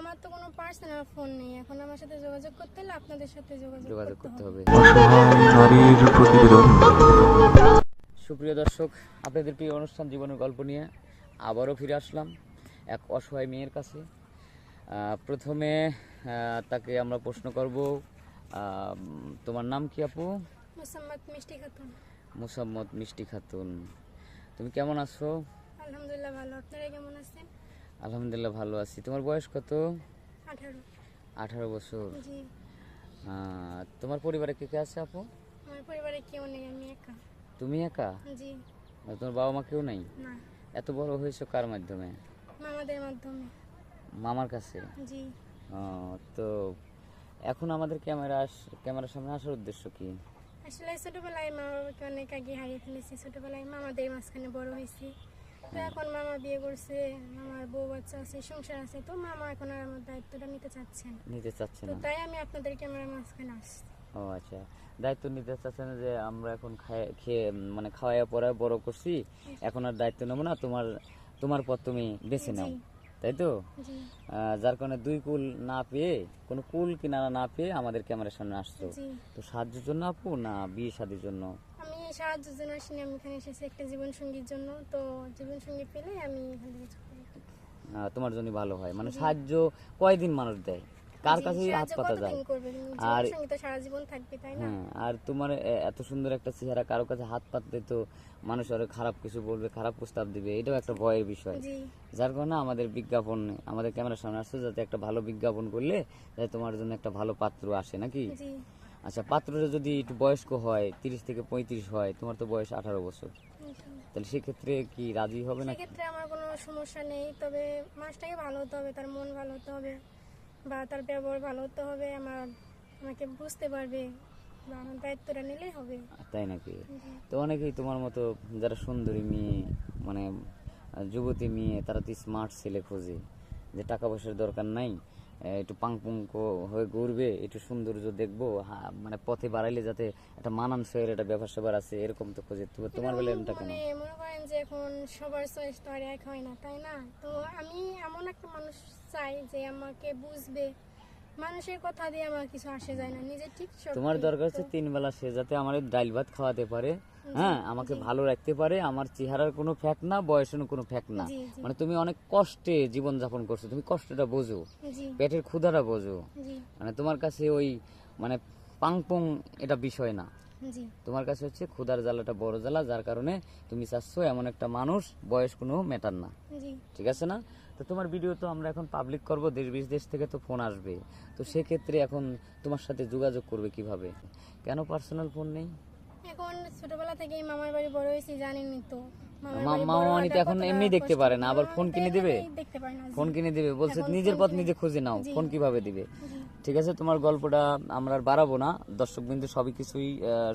আমার তো কোনো পার্সোনাল ফোন নেই। এখন আমার সাথে যোগাযোগ করতে হলে আপনাদের সাথে যোগাযোগ যোগাযোগ করতে হবে। সুপ্রিয় দর্শক আপনাদের প্রিয় অনুষ্ঠান জীবনের গল্প নিয়ে আবারও ফিরে আসলাম এক অসহায় মেয়ের কাছে। প্রথমে তাকে আমরা প্রশ্ন করব তোমার নাম কি আপু? মোসাম্মদ মিষ্টি খাতুন। মুসাম্মদ মিষ্টি খাতুন। তুমি কেমন আছো? আলহামদুলিল্লাহ ভালো। আপনারা কেমন আছেন? আলহামদুলিল্লাহ ভালো আছি। তোমার বয়স কত? আঠারো। বছর। জি। তোমার পরিবারে কে কে আছে আপু? আমার পরিবারে কেউ নেই আমি একা। তুমি একা? জি। তোমার বাবা মা কেউ নাই? না। এত বড় হয়েছো কার মাধ্যমে? মামাদের মাধ্যমে। মামার কাছে? জি। তো এখন আমাদের ক্যামেরা ক্যামেরার সামনে আসার উদ্দেশ্য কি? আসলে ছোটবেলায় মা বাবাকে অনেক আগে হারিয়ে ফেলেছি। ছোটবেলায় মামাদের মাঝখানে বড় হয়েছি। তো এখন মামা বিয়ে করছে আমার বউ বাচ্চা আছে সংসার আছে তো মামা এখন আর আমার দায়িত্বটা নিতে চাচ্ছেন নিতে চাচ্ছে তো তাই আমি আপনাদের ক্যামেরার মাঝখানে আসছি। ও আচ্ছা দায়িত্ব নিতে চাচ্ছে না যে আমরা এখন খেয়ে মানে খাওয়াইয়া পড়ায় বড় করছি এখন আর দায়িত্ব নেব না তোমার তোমার পথ তুমি বেছে নাও তাই তো? যার কারণে দুই কুল না পেয়ে কোনো কুল কিনারা না পেয়ে আমাদের ক্যামেরার সামনে আসতো তো সাহায্যের জন্য আপু না বিয়ে শাদির জন্য? সাহায্যের জন্য আসিনি আমি এখানে এসেছি একটা জীবন সঙ্গীর জন্য। তো জীবন সঙ্গী পেলে আমি এখান। তোমার জন্য ভালো হয়। মানে সাহায্য কয়দিন মানুষ দেয়? কার কাছে হাত পাতা যায়? আর- সঙ্গী তো সারা জীবন থাকবে তাই না? হ্যাঁ আর তোমার এত সুন্দর একটা চেহারা কারও কাছে হাত পাতলে তো মানুষ আরও খারাপ কিছু বলবে খারাপ প্রস্তাব দিবে এটাও একটা ভয়ের বিষয়। যার কারণে আমাদের বিজ্ঞাপন আমাদের ক্যামেরার সামনে আসছে যাতে একটা ভালো বিজ্ঞাপন করলে তোমার জন্য একটা ভালো পাত্র আসে নাকি? জি। আচ্ছা পাত্রটা যদি একটু বয়স্ক হয় তিরিশ থেকে পঁয়ত্রিশ হয় তোমার তো বয়স আঠারো বছর। তাহলে সেক্ষেত্রে কি রাজি হবে না সেক্ষেত্রে আমার কোনো সমস্যা নেই তবে মাছটাকে ভালো হতে হবে তার মন ভালো হতে হবে বা তার ব্যবহার ভালো হতে হবে আমার আমাকে বুঝতে পারবে বা আমার দায়িত্বটা নিলেই হবে। তাই নাকি? তো অনেকেই তোমার মতো যারা সুন্দরী মেয়ে মানে যুবতী মেয়ে তারা তো স্মার্ট ছেলে খোঁজে যে টাকা পয়সার দরকার নাই। একটু পাংপুঙ্ক হয়ে ঘুরবে একটু সৌন্দর্য দেখব মানে পথে বাড়াইলে যাতে একটা মানানসইয়ের একটা ব্যাপার সেবার আছে এরকম তো খোঁজে তো তোমার বেলা এমনটা কেন? মানে মনে করেন যে এখন সবার চয়েস তো আর এক হয় না তাই না? তো আমি এমন একটা মানুষ চাই যে আমাকে বুঝবে মানুষের কথা দিয়ে আমার কিছু আসে যায় না নিজে ঠিক তোমার দরকার হচ্ছে তিন বেলা সে যাতে আমার ডাইল ভাত খাওয়াতে পারে হ্যাঁ আমাকে ভালো রাখতে পারে আমার চেহারার কোনো ফ্যাক না বয়সের কোনো ফ্যাক না। মানে তুমি অনেক কষ্টে জীবন যাপন করছ তুমি কষ্টটা বোঝো পেটের ক্ষুধাটা বোঝো। মানে তোমার কাছে ওই মানে পাংপং এটা বিষয় না। তোমার কাছে হচ্ছে ক্ষুধার জ্বালাটা বড় জ্বালা যার কারণে তুমি চাচ্ছ এমন একটা মানুষ বয়স কোনো ম্যাটার না। ঠিক আছে না? তো তোমার ভিডিও তো আমরা এখন পাবলিক করব দেশ বিদেশ থেকে তো ফোন আসবে। তো সেক্ষেত্রে এখন তোমার সাথে যোগাযোগ করবে কীভাবে? কেন পার্সোনাল ফোন নেই? এখন ছোটবেলা থেকেই মামার বাড়ি বড় হয়েছি জানেনই তো। মামা বড় মানি তো এখন এমনি দেখতে পারে না, আবার ফোন কিনে দিবে? ফোন কিনে দিবে বলছে নিজের পথ নিজে খুঁজে নাও ফোন কীভাবে দিবে? ঠিক আছে তোমার গল্পটা আমরা আর বাড়াবো না দর্শক বিন্দু সবই কিছুই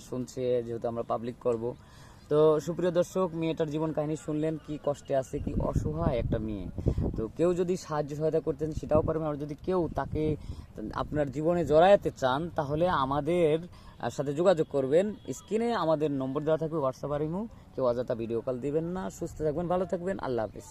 শুনছে যেহেতু আমরা পাবলিক করব। তো সুপ্রিয় দর্শক, মেয়েটার জীবন কাহিনী শুনলেন, কি কষ্টে আছে, কি অসহায় একটা মেয়ে। তো কেউ যদি সাহায্য সহায়তা করতেন, সেটাও পারবেন। আর যদি কেউ তাকে আপনার জীবনে জড়াইতে চান, তাহলে আমাদের সাথে যোগাযোগ করবেন। স্ক্রিনে আমাদের নম্বর দেওয়া থাকবে, হোয়াটসঅ্যাপ আর ইমো। কেউ অযথা ভিডিও কল দিবেন না। সুস্থ থাকবেন, ভালো থাকবেন। আল্লাহ হাফিজ।